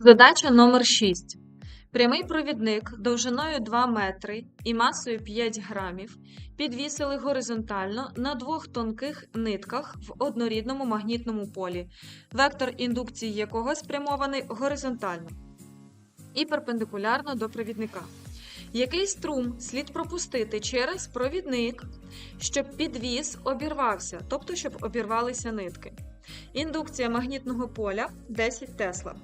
Задача номер 6. Прямий провідник довжиною 2 метри і масою 5 грамів підвісили горизонтально на двох тонких нитках в однорідному магнітному полі, вектор індукції якого спрямований горизонтально і перпендикулярно до провідника. Який струм слід пропустити через провідник, щоб підвіс обірвався, тобто щоб обірвалися нитки. Індукція магнітного поля 10 Тесла.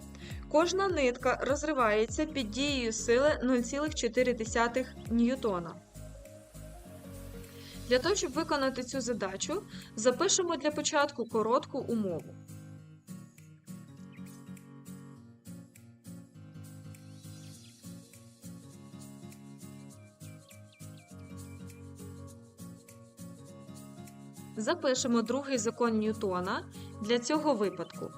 Кожна нитка розривається під дією сили 0,4 ньютона. Для того, щоб виконати цю задачу, запишемо для початку коротку умову. Запишемо другий закон Ньютона для цього випадку.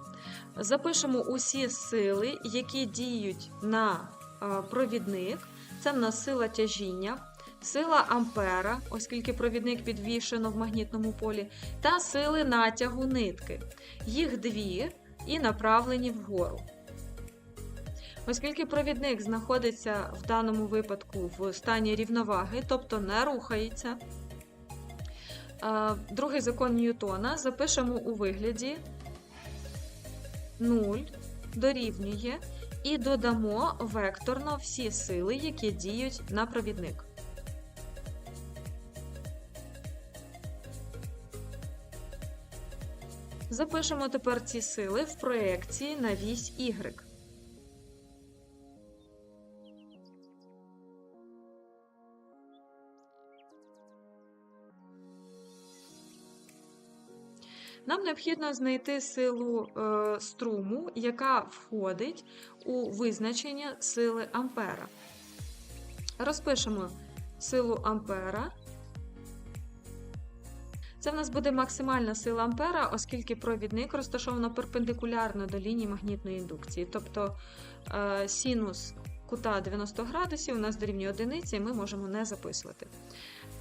Запишемо усі сили, які діють на е, провідник. Це в нас сила тяжіння, сила ампера, оскільки провідник підвішено в магнітному полі, та сили натягу нитки. Їх дві і направлені вгору. Оскільки провідник знаходиться в даному випадку в стані рівноваги, тобто не рухається, е, другий закон Ньютона запишемо у вигляді 0 дорівнює і додамо векторно всі сили, які діють на провідник. Запишемо тепер ці сили в проекції на вісь Y. Нам необхідно знайти силу е, струму, яка входить у визначення сили ампера. Розпишемо силу ампера. Це в нас буде максимальна сила ампера, оскільки провідник розташовано перпендикулярно до лінії магнітної індукції. Тобто е, синус кута 90 градусів у нас дорівнює одиниці, і ми можемо не записувати.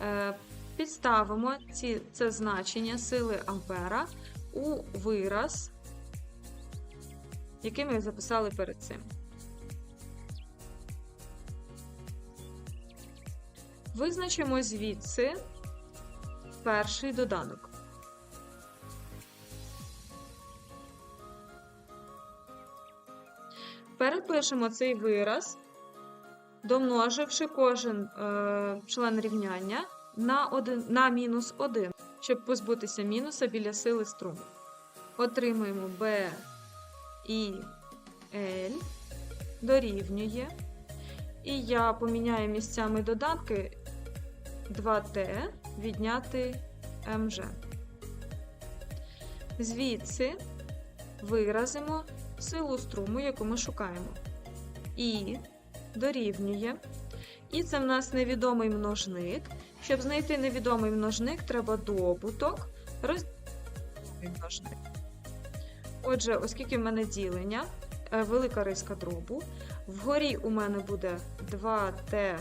Е, Підставимо ці, це значення сили ампера у вираз, який ми записали перед цим. Визначимо звідси перший доданок. Перепишемо цей вираз, домноживши кожен е, член рівняння на, один, на мінус 1, щоб позбутися мінуса біля сили струму. Отримуємо B і L дорівнює. І я поміняю місцями доданки 2T відняти МЖ. Звідси виразимо силу струму, яку ми шукаємо. І дорівнює. І це в нас невідомий множник. Щоб знайти невідомий множник, треба добуток розділити множник. Отже, оскільки в мене ділення, е, велика риска дробу, вгорі у мене буде 2t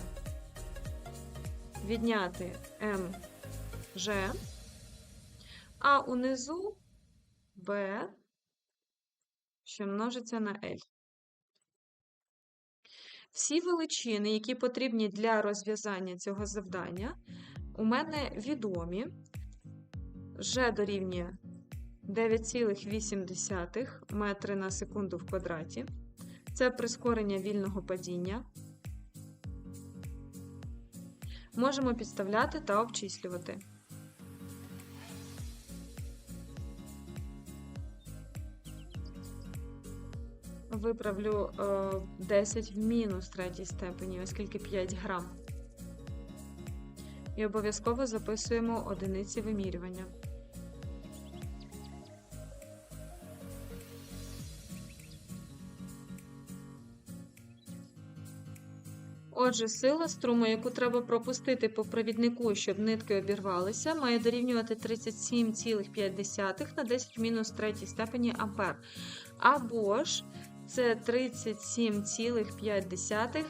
відняти mg, а унизу b, що множиться на L. Всі величини, які потрібні для розв'язання цього завдання, у мене відомі. Вже дорівнює 9,8 метри на секунду в квадраті. Це прискорення вільного падіння. Можемо підставляти та обчислювати. Виправлю е, 10 в мінус третій степені, оскільки 5 грам. І обов'язково записуємо одиниці вимірювання. Отже, сила струму, яку треба пропустити по провіднику, щоб нитки обірвалися, має дорівнювати 37,5 на 10 в мінус третій степені ампер. Або ж це 37,5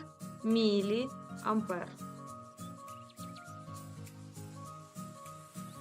міліампер.